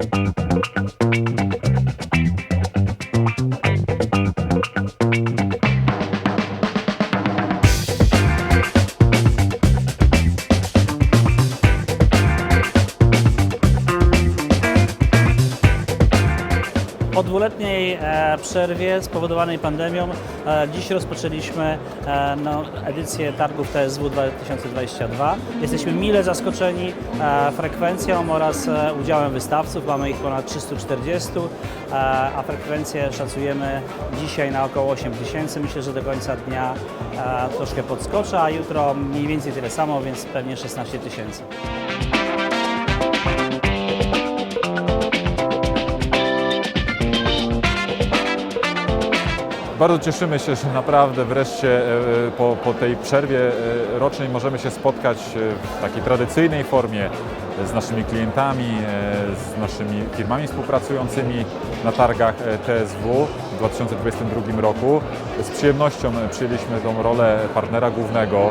Thank you. Po dwuletniej e, przerwie spowodowanej pandemią e, dziś rozpoczęliśmy e, no, edycję targów TSW 2022. Jesteśmy mile zaskoczeni frekwencją oraz udziałem wystawców. Mamy ich ponad 340, e, a frekwencję szacujemy dzisiaj na około 8 tysięcy. Myślę, że do końca dnia troszkę podskoczy, a jutro mniej więcej tyle samo, więc pewnie 16 tysięcy. Bardzo cieszymy się, że naprawdę wreszcie e, po, po tej przerwie e, rocznej możemy się spotkać e, w takiej tradycyjnej formie z naszymi klientami, z naszymi firmami współpracującymi na targach TSW w 2022 roku. Z przyjemnością przyjęliśmy tą rolę partnera głównego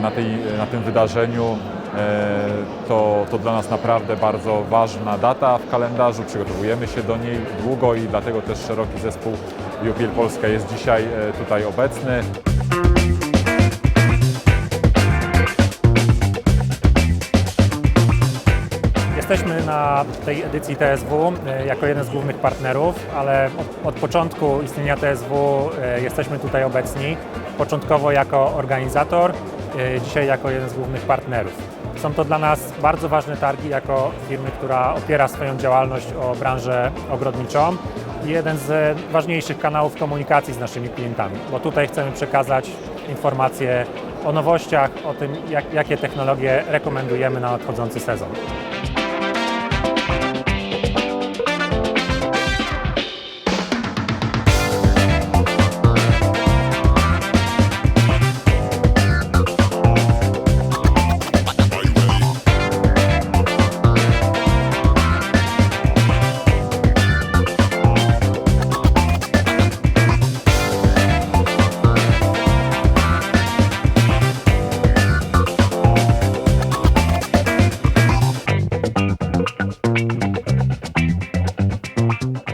na, tej, na tym wydarzeniu. E, To, to dla nas naprawdę bardzo ważna data w kalendarzu. Przygotowujemy się do niej długo i dlatego też szeroki zespół UPL Polska jest dzisiaj e, tutaj obecny. Jesteśmy na tej edycji TSW e, jako jeden z głównych partnerów, ale od, od początku istnienia TSW jesteśmy tutaj obecni. Początkowo jako organizator, dzisiaj jako jeden z głównych partnerów. Są to dla nas bardzo ważne targi jako firmy, która opiera swoją działalność o branżę ogrodniczą i jeden z ważniejszych kanałów komunikacji z naszymi klientami, bo tutaj chcemy przekazać informacje o nowościach, o tym, jak, jakie technologie rekomendujemy na nadchodzący sezon.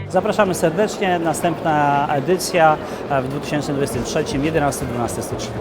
Zapraszamy serdecznie. Następna edycja w 2023, 11-12 stycznia.